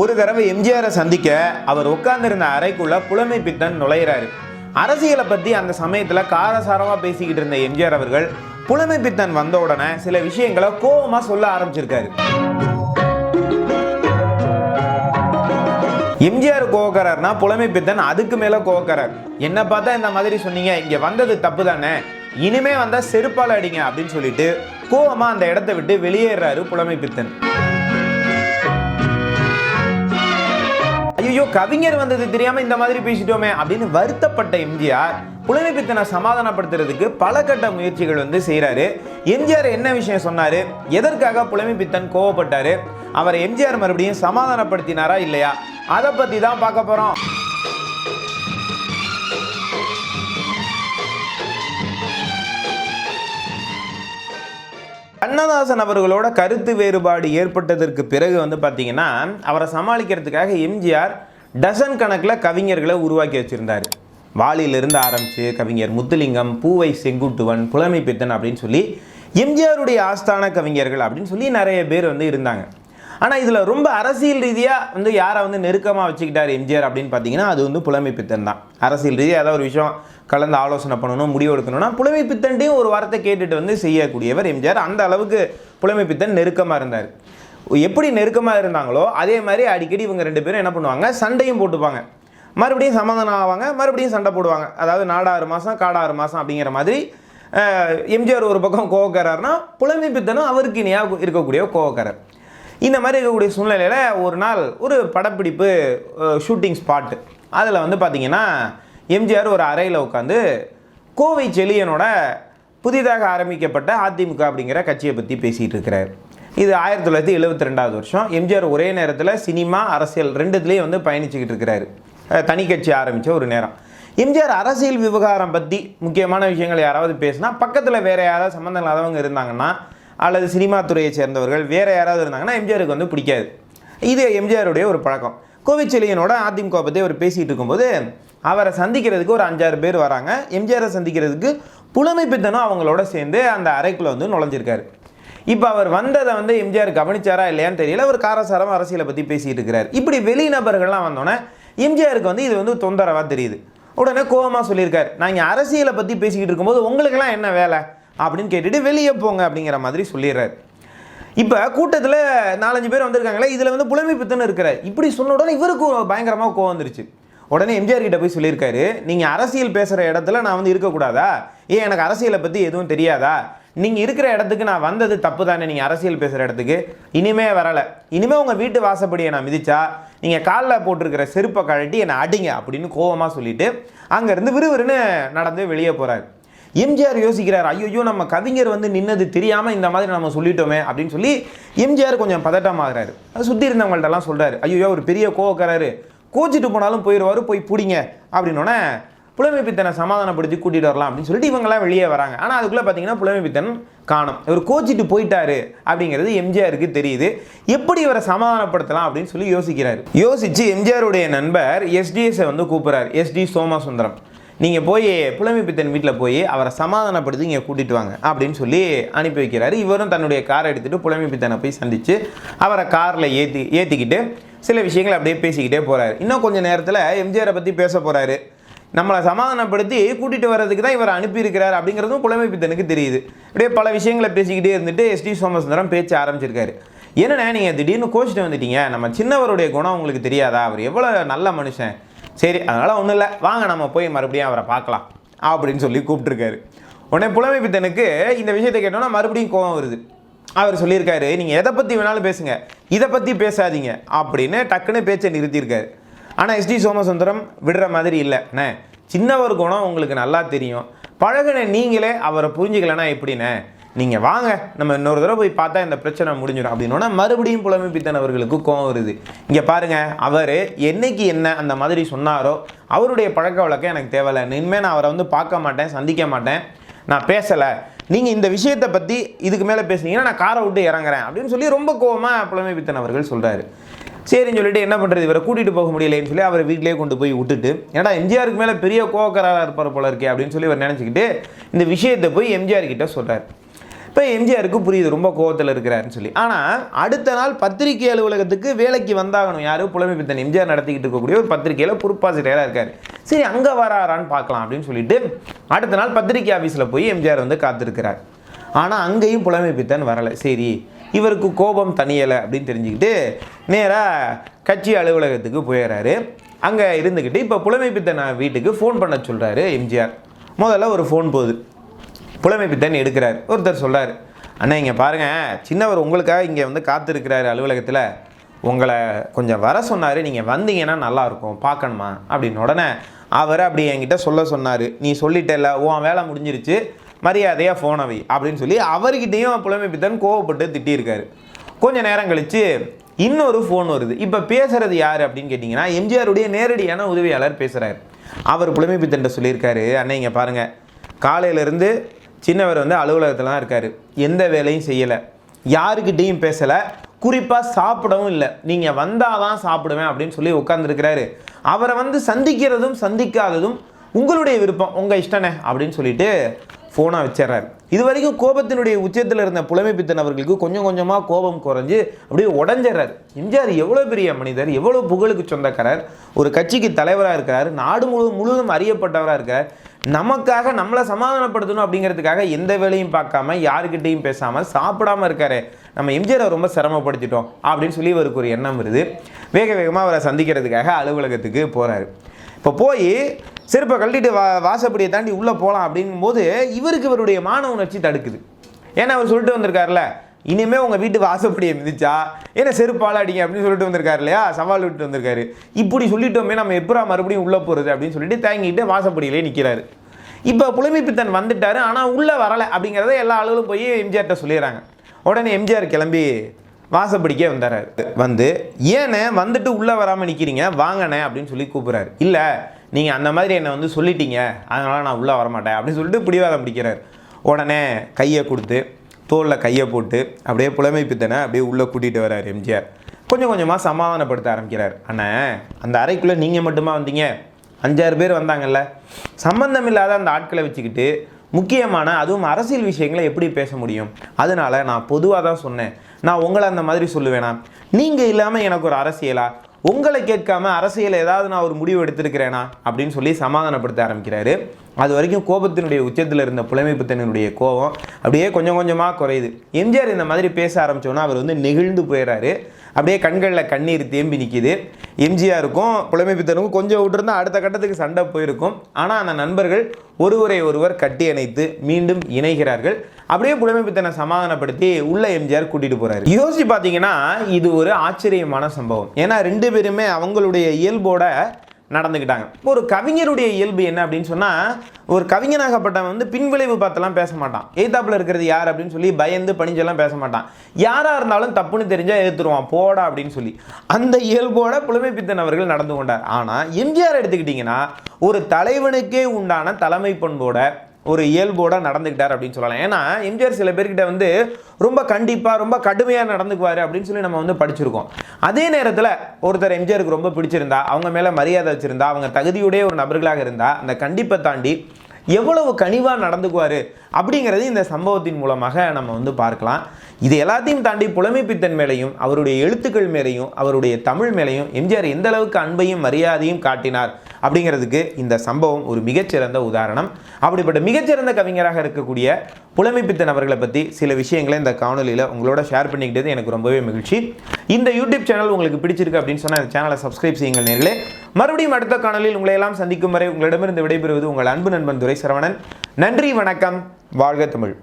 ஒரு தடவை எம்ஜிஆரை சந்திக்க அவர் உட்கார்ந்திருந்த அறைக்குள்ள புலமை பித்தன் நுழையிறாரு. அரசியலை பத்தி அந்த சமயத்துல காரசாரமா பேசிக்கிட்டு இருந்த எம்ஜிஆர் அவர்கள் புலமை பித்தன் வந்த உடனே சில விஷயங்களை கோவமா சொல்ல ஆரம்பிச்சிருக்காரு. எம்ஜிஆர் கோவக்காரர்னா புலமை பித்தன் அதுக்கு மேல கோவக்காரர். என்ன பார்த்தா இந்த மாதிரி சொன்னீங்க இங்க வந்தது தப்பு தானே? இனிமே வந்தா செருப்பால் அடிங்க அப்படின்னு சொல்லிட்டு கோவமா அந்த இடத்த விட்டு வெளியேறாரு புலமை பித்தன். கவிஞர் வந்தது தெரியாமல் இந்த மாதிரி பேசிட்டோமே அப்படின்னு வருத்தப்பட்ட எம்ஜிஆர் புலமை பித்தனை சமாதானப்படுத்துறதுக்கு பல கட்ட முயற்சிகள் வந்து செய்கிறாரு எம்ஜிஆர் என்ன விஷயம் சொன்னாரு? எதற்காக புலமை பித்தன் கோவப்பட்டாரு? அவரை எம்ஜிஆர் மறுபடியும் சமாதானப்படுத்தினாரா இல்லையா? அதை பற்றி தான் பார்க்க போகிறோம் கண்ணதாசன் அவர்களோட கருத்து வேறுபாடு ஏற்பட்டதற்கு பிறகு வந்து பார்த்தீங்கன்னா அவரை சமாளிக்கிறதுக்காக எம்ஜிஆர் டசன் கணக்கில் கவிஞர்களை உருவாக்கி வச்சுருந்தார். வாலியிலிருந்து ஆரம்பித்து கவிஞர் முத்துலிங்கம் பூவை செங்குட்டுவன் புலமை பித்தன் அப்படின்னு சொல்லி எம்ஜிஆருடைய ஆஸ்தான கவிஞர்கள் அப்படின்னு சொல்லி நிறைய பேர் வந்து இருந்தாங்க. ஆனால் இதில் ரொம்ப அரசியல் ரீதியாக வந்து யாரை வந்து நெருக்கமாக வச்சுக்கிட்டார் எம்ஜிஆர் அப்படின்னு பார்த்தீங்கன்னா அது வந்து புலமை பித்தன் தான். அரசியல் ரீதியாக ஏதாவது ஒரு விஷயம் கலந்து ஆலோசனை பண்ணணும் முடிவு எடுக்கணும்னா புலமை பித்தன்ட்டையும் ஒரு வார்த்தை கேட்டுட்டு வந்து செய்யக்கூடியவர் எம்ஜிஆர். அந்த அளவுக்கு புலமை பித்தன் நெருக்கமாக இருந்தார். எப்படி நெருக்கமாக இருந்தாங்களோ அதே மாதிரி அடிக்கடி இவங்க ரெண்டு பேரும் என்ன பண்ணுவாங்க? சண்டையும் போட்டுப்பாங்க. மறுபடியும் சமாதானம் ஆவாங்க மறுபடியும் சண்டை போடுவாங்க. அதாவது நாடாறு மாதம் காடாறு மாதம் அப்படிங்கிற மாதிரி எம்ஜிஆர் ஒரு பக்கம் கோவக்காரர்னா புலமை பித்தனும் அவருக்கு இணையாக இருக்கக்கூடிய கோவக்காரர். இந்த மாதிரி இருக்கக்கூடிய சூழ்நிலையில் ஒரு நாள் ஒரு படப்பிடிப்பு ஷூட்டிங் ஸ்பாட்டு அதில் வந்து பார்த்திங்கன்னா எம்ஜிஆர் ஒரு அறையில் உட்காந்து கோவை செழியனோட புதிதாக ஆரம்பிக்கப்பட்ட அதிமுக அப்படிங்கிற கட்சியை பற்றி பேசிகிட்டு இருக்கிறார். இது ஆயிரத்தி தொள்ளாயிரத்தி எழுபத்தி ரெண்டாவது வருஷம். எம்ஜிஆர் ஒரே நேரத்தில் சினிமா அரசியல் ரெண்டுத்துலேயும் வந்து பயணிச்சுக்கிட்டு இருக்கிறாரு. தனி கட்சி ஆரம்பித்த ஒரு நேரம். எம்ஜிஆர் அரசியல் விவகாரம் பற்றி முக்கியமான விஷயங்கள் யாராவது பேசினா பக்கத்தில் வேறு யாராவது சம்மந்தம் இல்லாதவங்க இருந்தாங்கன்னா அல்லது சினிமா துறையை சேர்ந்தவர்கள் வேறு யாராவது இருந்தாங்கன்னா எம்ஜிஆருக்கு வந்து பிடிக்காது. இது எம்ஜிஆருடைய ஒரு பழக்கம். கோவிச்செலியனோட அதிமுக பற்றி அவர் பேசிகிட்டு இருக்கும்போது அவரை சந்திக்கிறதுக்கு ஒரு அஞ்சாறு பேர் வராங்க. எம்ஜிஆரை சந்திக்கிறதுக்கு புலமைப்பித்தனும் அவங்களோட சேர்ந்து அந்த அறைக்குள்ள வந்து நுழைஞ்சிருக்காரு. இப்போ அவர் வந்ததை வந்து எம்ஜிஆர் கவனிச்சாரா இல்லையான்னு தெரியல. அவர் காரசாரம் அரசியலை பற்றி பேசிட்டு இருக்கிறார். இப்படி வெளிநபர்கள்லாம் வந்தோடனே எம்ஜிஆருக்கு வந்து இது வந்து தொந்தரவாக தெரியுது. உடனே கோபமாக சொல்லியிருக்காரு. நான் இங்கே அரசியலை பற்றி பேசிக்கிட்டு இருக்கும்போது உங்களுக்கெல்லாம் என்ன வேலை? அப்படின்னு கேட்டுட்டு வெளியே போங்க அப்படிங்கிற மாதிரி சொல்லிடுறாரு. இப்போ கூட்டத்தில் நாலஞ்சு பேர் வந்திருக்காங்களே இதில் வந்து புலமை பித்தன் இருக்கிறார். இப்படி சொன்ன உடனே இவருக்கு பயங்கரமாக கோவம் வந்துருச்சு. உடனே எம்ஜிஆர் கிட்ட போய் சொல்லியிருக்காரு நீங்கள் அரசியல் பேசுகிற இடத்துல நான் வந்து இருக்கக்கூடாதா? ஏன் எனக்கு அரசியலை பற்றி எதுவும் தெரியாதா? நீங்கள் இருக்கிற இடத்துக்கு நான் வந்தது தப்பு தானே நீங்கள் அரசியல் பேசுகிற இடத்துக்கு? இனிமே வரலை. இனிமே உங்கள் வீட்டு வாசப்படியை நான் மிதிச்சா நீங்கள் காலில் போட்டிருக்கிற செருப்பை கழட்டி என்னை அடிங்க அப்படின்னு கோவமாக சொல்லிட்டு அங்கேருந்து விறுவிறுன்னு நடந்து வெளியே போகிறார் எம்ஜிஆர் யோசிக்கிறார் ஐயோ நம்ம கவிஞர் வந்து நின்னது தெரியாமல் இந்த மாதிரி நம்ம சொல்லிட்டோமே அப்படின்னு சொல்லி எம்ஜிஆர் கொஞ்சம் பதட்டமாகிறாரு அது சுற்றி இருந்தவங்கள்ட்டலாம் சொல்கிறாரு ஐயோ ஒரு பெரிய கோவக்காரரு. கோச்சிட்டு போனாலும் போயிடுவாரு போய் பிடிங்க அப்படின்னோடனே புலமை பித்தனை சமாதானப்படுத்தி கூட்டிட்டு வரலாம் அப்படின்னு சொல்லிட்டு இவங்கெல்லாம் வெளியே வராங்க. ஆனால் அதுக்குள்ளே பார்த்தீங்கன்னா புலமை பித்தன் காணும். இவர் கோச்சிட்டு போயிட்டாரு அப்படிங்கிறது எம்ஜிஆருக்கு தெரியுது. எப்படி இவரை சமாதானப்படுத்தலாம் அப்படின்னு சொல்லி யோசிக்கிறார். யோசிச்சு எம்ஜிஆருடைய நண்பர் எஸ்டிஎஸை வந்து கூப்பிட்றாரு. S T Somasundaram. நீங்கள் போய் புலமை பித்தன் வீட்டில் போய் அவரை சமாதானப்படுத்தி இங்கே கூட்டிட்டு வாங்க அப்படின்னு சொல்லி அனுப்பி வைக்கிறாரு. இவரும் தன்னுடைய காரை எடுத்துகிட்டு புலமை பித்தனை போய் சந்தித்து அவரை காரில் ஏற்றி ஏற்றிக்கிட்டு சில விஷயங்களை அப்படியே பேசிக்கிட்டே போகிறாரு இன்னும் கொஞ்சம் நேரத்தில் எம்ஜிஆரை பற்றி பேச போகிறாரு நம்மளை சமாதானப்படுத்தி கூட்டிகிட்டு வர்றதுக்கு தான் இவர் அனுப்பியிருக்கிறார் அப்படிங்கிறதும் புலமை பித்தனுக்கு தெரியுது. அப்படியே பல விஷயங்களை பேசிக்கிட்டே இருந்துட்டு எஸ்டி சோமசுந்தரம் பேச்சு ஆரம்பிச்சிருக்காரு. என்னண்ணே நீங்கள் திடீர்னு கோச்சிட்டு வந்துட்டீங்க? நம்ம சின்னவருடைய குணம் உங்களுக்கு தெரியாதா? அவர் எவ்வளோ நல்ல மனுஷன். சரி அதனால் ஒன்றும் இல்லை. வாங்க நம்ம போய் மறுபடியும் அவரை பார்க்கலாம் அப்படின்னு சொல்லி கூப்பிட்டுருக்காரு. உடனே புலமை பித்தனுக்கு இந்த விஷயத்தை கேட்டோன்னா மறுபடியும் கோவம் வருது. அவர் சொல்லியிருக்காரு நீங்கள் எதை பற்றி வேணாலும் பேசுங்க. இதை பற்றி பேசாதீங்க. அப்படின்னு டக்குன்னு பேச்சை நிறுத்தியிருக்காரு. ஆனால் எஸ்டி சோமசுந்தரம் விடுற மாதிரி இல்லைண்ணே சின்னவர் குணம் உங்களுக்கு நல்லா தெரியும். பழகுன நீங்களே அவரை புரிஞ்சுக்கலன்னா எப்படிண்ணே நீங்கள் வாங்க நம்ம இன்னொரு தடவை போய் பார்த்தா இந்த பிரச்சனை முடிஞ்சிடும் அப்படின்னா மறுபடியும் புலமை பித்தன் கோவம் வருது. இங்கே பாருங்கள் அவர் என்னைக்கு என்ன அந்த மாதிரி சொன்னாரோ அவருடைய பழக்க வழக்கம் எனக்கு தேவையில்லை. இனிமேல் நான் அவரை வந்து பார்க்க மாட்டேன் சந்திக்க மாட்டேன். நான் பேசலை. நீங்கள் இந்த விஷயத்தை பற்றி இதுக்கு மேலே பேசுனீங்கன்னா நான் காரை விட்டு இறங்குறேன் அப்படின்னு சொல்லி ரொம்ப கோவமாக புலமை பித்தன் அவர்கள் சொல்கிறாரு சரின்னு சொல்லிட்டு என்ன பண்ணுறது இவரை கூட்டிகிட்டு போக முடியலைன்னு சொல்லி அவரை வீட்டிலேயே கொண்டு போய் விட்டுட்டு ஏன்னா எம்ஜிஆருக்கு மேலே பெரிய கோவக்காரராக இருப்பார் போல இருக்கே அப்படின்னு சொல்லி இவர் நினச்சிக்கிட்டு இந்த விஷயத்தை போய் எம்ஜிஆர் கிட்ட சொல்கிறார் இப்போ எம்ஜிஆருக்கு புரியுது ரொம்ப கோவத்தில் இருக்கிறாருன்னு சொல்லி. ஆனால் அடுத்த நாள் பத்திரிகை அலுவலகத்துக்கு வேலைக்கு வந்தாகணும் யார்? புலமை பித்தன் எம்ஜிஆர் நடத்திக்கிட்டு இருக்கக்கூடிய ஒரு பத்திரிகையில் பொறுப்பாசிரியராக இருக்கார். சரி அங்கே வராரான்னு பார்க்கலாம் அப்படின்னு சொல்லிட்டு அடுத்த நாள் பத்திரிகை ஆஃபீஸில் போய் எம்ஜிஆர் வந்து காத்திருக்கிறார். ஆனால் அங்கேயும் புலமை பித்தன் வரலை. சரி இவருக்கு கோபம் தனியலை அப்படின்னு தெரிஞ்சுக்கிட்டு நேராக கட்சி அலுவலகத்துக்கு போயிடுறாரு அங்கே இருந்துக்கிட்டு இப்போ புலமை பித்தன் வீட்டுக்கு ஃபோன் பண்ண சொல்கிறாரு எம்ஜிஆர். முதல்ல ஒரு ஃபோன் போகுது. புலமை பித்தன் எடுக்கிறார். ஒருத்தர் சொல்கிறார் அண்ணா இங்கே பாருங்கள் சின்னவர் உங்களுக்காக இங்கே வந்து காத்திருக்கிறாரு அலுவலகத்தில். உங்களை கொஞ்சம் வர சொன்னார். நீங்கள் வந்தீங்கன்னா நல்லாயிருக்கும் பார்க்கணுமா? அப்படின்னு உடனே அவர் அப்படி என்கிட்ட சொல்ல சொன்னார். நீ சொல்லிட்டல உன் வேலை முடிஞ்சிருச்சு. மரியாதையாக ஃபோனை அப்படின்னு சொல்லி அவர்கிட்டையும் புலமை பித்தன் கோவப்பட்டு திட்டியிருக்காரு. கொஞ்ச நேரம் கழித்து இன்னொரு ஃபோன் வருது. இப்போ பேசுகிறது யார் அப்படின்னு கேட்டிங்கன்னா எம்ஜிஆருடைய நேரடியான உதவியாளர் பேசுகிறார் அவர் புலமை பித்தன்ட்ட சொல்லியிருக்காரு அண்ணன் இங்கே பாருங்கள் காலையிலேருந்து சின்னவர் வந்து அலுவலகத்தில் தான் இருக்கார். எந்த வேலையும் செய்யலை. யாருக்கிட்டேயும் பேசலை. குறிப்பாக சாப்பிடவும் இல்லை. நீங்கள் வந்தால் தான் சாப்பிடுவேன் அப்படின்னு சொல்லி உட்காந்துருக்கிறாரு அவரை வந்து சந்திக்கிறதும் சந்திக்காததும் உங்களுடைய விருப்பம். உங்கள் இஷ்டனே அப்படின்னு சொல்லிட்டு ஃபோனாக வச்சிடுறாரு. இது வரைக்கும் கோபத்தினுடைய உச்சத்தில் இருந்த புலமை பித்தன் அவர்களுக்கு கொஞ்சம் கொஞ்சமாக கோபம் குறைஞ்சு அப்படியே உடஞ்சிடறாரு. எம்ஜிஆர் எவ்வளோ பெரிய மனிதர் எவ்வளோ புகழுக்கு சொந்தக்காரர் ஒரு கட்சிக்கு தலைவராக இருக்கிறார் நாடு முழு முழுவதும் அறியப்பட்டவராக இருக்கார் நமக்காக நம்மளை சமாதானப்படுத்தணும் அப்படிங்கிறதுக்காக எந்த வேலையும் பார்க்காம யாருக்கிட்டையும் பேசாமல் சாப்பிடாம இருக்காரு. நம்ம எம்ஜிஆரை ரொம்ப சிரமப்படுத்திட்டோம் அப்படின்னு சொல்லி இவருக்கு ஒரு எண்ணம் வருது. வேக வேகமாக அவரை சந்திக்கிறதுக்காக அலுவலகத்துக்கு போகிறாரு இப்போ போய் செருப்பை கழட்டிட்டு வா வாசப்படியை தாண்டி உள்ளே போகலாம் அப்படிங்கும்போது இவருக்கு இவருடைய மான உணர்ச்சி தடுக்குது. ஏன்னா அவர் சொல்லிட்டு வந்திருக்காருல இனிமேல் உங்கள் வீட்டு வாசப்படியை மிதிச்சா ஏன்னா செருப்பால் அடிங்க அப்படின்னு சொல்லிட்டு வந்திருக்காரு இல்லையா? சவால் விட்டு வந்திருக்காரு. இப்படி சொல்லிட்டோமே நம்ம எப்பரா மறுபடியும் உள்ளே போகிறது அப்படின்னு சொல்லிட்டு தேங்கிட்டு வாசப்படியிலே நிற்கிறாரு இப்போ புலமைப்பித்தன் வந்துட்டார் ஆனால் உள்ளே வரலை அப்படிங்கிறத எல்லா ஆளுகளும் போய் எம்ஜிஆர்கிட்ட சொல்லிடுறாங்க. உடனே எம்ஜிஆர் கிளம்பி வாசப்படிக்கே வந்துடுறாரு வந்து ஏண்ணே வந்துட்டு உள்ளே வராமல் நிற்கிறீங்க வாங்கண்ணே அப்படின்னு சொல்லி கூப்பிட்றாரு. இல்லை நீங்கள் அந்த மாதிரி என்னை வந்து சொல்லிட்டீங்க. அதனால் நான் உள்ளே வரமாட்டேன் அப்படின்னு சொல்லிட்டு பிடிவாதம் பிடிக்கிறார். உடனே கையை கொடுத்து தோளில் கையை போட்டு அப்படியே புலமை பித்தனை அப்படியே உள்ளே கூட்டிகிட்டு வர்றார் எம்ஜிஆர். கொஞ்சம் கொஞ்சமாக சமாதானப்படுத்த ஆரம்பிக்கிறார். அண்ணே அந்த அறைக்குள்ளே நீங்கள் மட்டுமா வந்தீங்க? அஞ்சாறு பேர் வந்தாங்கல்ல. சம்மந்தம் இல்லாத அந்த ஆட்களை வச்சுக்கிட்டு முக்கியமான அதுவும் அரசியல் விஷயங்களை எப்படி பேச முடியும்? அதனால நான் பொதுவாக தான் சொன்னேன். நான் உங்களை அந்த மாதிரி சொல்லுவேனா? நீங்கள் இல்லாமல் எனக்கு ஒரு அரசியலா? உங்களை கேட்காம அரசியல் ஏதாவது நான் ஒரு முடிவு எடுத்திருக்கிறேனா? அப்படின்னு சொல்லி சமாதானப்படுத்த ஆரம்பிக்கிறாரு. அது வரைக்கும் கோபத்தினுடைய உச்சத்தில் இருந்த புலமைப்புத்தனுடைய கோபம் அப்படியே கொஞ்சம் கொஞ்சமாக குறையுது. எம்ஜிஆர் இந்த மாதிரி பேச ஆரம்பிச்சோன்னா அவர் வந்து நெகிழ்ந்து போயிடுறாரு அப்படியே கண்களில் கண்ணீர் தேம்பி நிற்கிது எம்ஜிஆருக்கும் புலமைப்பித்தனுக்கும் கொஞ்சம் விட்டுருந்தா அடுத்த கட்டத்துக்கு சண்டை போயிருக்கும். ஆனால் அந்த நண்பர்கள் ஒருவரை ஒருவர் கட்டி அணைத்து மீண்டும் இணைகிறார்கள். அப்படியே புலமைப்புத்தனை சமாதானப்படுத்தி உள்ள எம்ஜிஆர் கூட்டிட்டு போறாரு. யோசிச்சு பார்த்தீங்கன்னா இது ஒரு ஆச்சரியமான சம்பவம். ஏன்னா ரெண்டு பேருமே அவங்களுடைய இயல்போட நடந்துக்கிட்டாங்க. ஒரு கவிஞருடைய இயல்பு என்ன அப்படின்னு சொன்னால் ஒரு கவிஞனாகப்பட்டவன் வந்து பின்விளைவு பார்த்தெல்லாம் பேச மாட்டான். எய்தாப்பில் இருக்கிறது யார் அப்படின்னு சொல்லி பயந்து பணிஞ்செல்லாம் பேச மாட்டான். யாராக இருந்தாலும் தப்புன்னு தெரிஞ்சால் ஏற்றுருவான் போடா அப்படின்னு சொல்லி. அந்த இயல்போட புலமை பித்தன் அவர்கள் நடந்து கொண்டார். ஆனால் எம்ஜிஆர் எடுத்துக்கிட்டிங்கன்னா ஒரு தலைவனுக்கே உண்டான தலைமை பண்போட ஒரு இயல்போட நடந்துக்கிட்டார் அப்படின்னு சொல்லலாம். ஏன்னா எம்ஜிஆர் சில பேர்கிட்ட வந்து ரொம்ப கண்டிப்பாக ரொம்ப கடுமையாக நடந்துக்குவார் அப்படின்னு சொல்லி நம்ம வந்து படிச்சிருக்கோம். அதே நேரத்தில் ஒருத்தர் எம்ஜிஆருக்கு ரொம்ப பிடிச்சிருந்தா அவங்க மேலே மரியாதை வச்சிருந்தா அவங்க தகுதியுடைய ஒரு நபர்களாக இருந்தால் அந்த கண்டிப்பை தாண்டி எவ்வளவு கனிவாக நடந்துக்குவார் அப்படிங்கிறது இந்த சம்பவத்தின் மூலமாக நம்ம வந்து பார்க்கலாம். இது எல்லாத்தையும் தாண்டி புலமைப்பித்தன் மேலையும் அவருடைய எழுத்துக்கள் மேலையும் அவருடைய தமிழ் மேலையும் எம்ஜிஆர் எந்த அளவுக்கு அன்பையும் மரியாதையும் காட்டினார் அப்படிங்கிறதுக்கு இந்த சம்பவம் ஒரு மிகச்சிறந்த உதாரணம். அப்படிப்பட்ட மிகச்சிறந்த கவிஞராக இருக்கக்கூடிய புலமை பித்தன் அவர்களை பற்றி சில விஷயங்களை இந்த காணொலியில் உங்களோட ஷேர் பண்ணிக்கிட்டது எனக்கு ரொம்பவே மகிழ்ச்சி. இந்த யூடியூப் சேனல் உங்களுக்கு பிடிச்சிருக்கு அப்படின்னு சொன்னால் இந்த சேனலை சப்ஸ்கிரைப் செய்யுங்கள் நேர்களே. மறுபடியும் அடுத்த காணொலியில் உங்களை எல்லாம் சந்திக்கும் வரை உங்களிடமிருந்து விடைபெறுவது உங்கள் அன்பு நண்பன் துரை சரவணன் நன்றி வணக்கம். வாழ்க தமிழ்.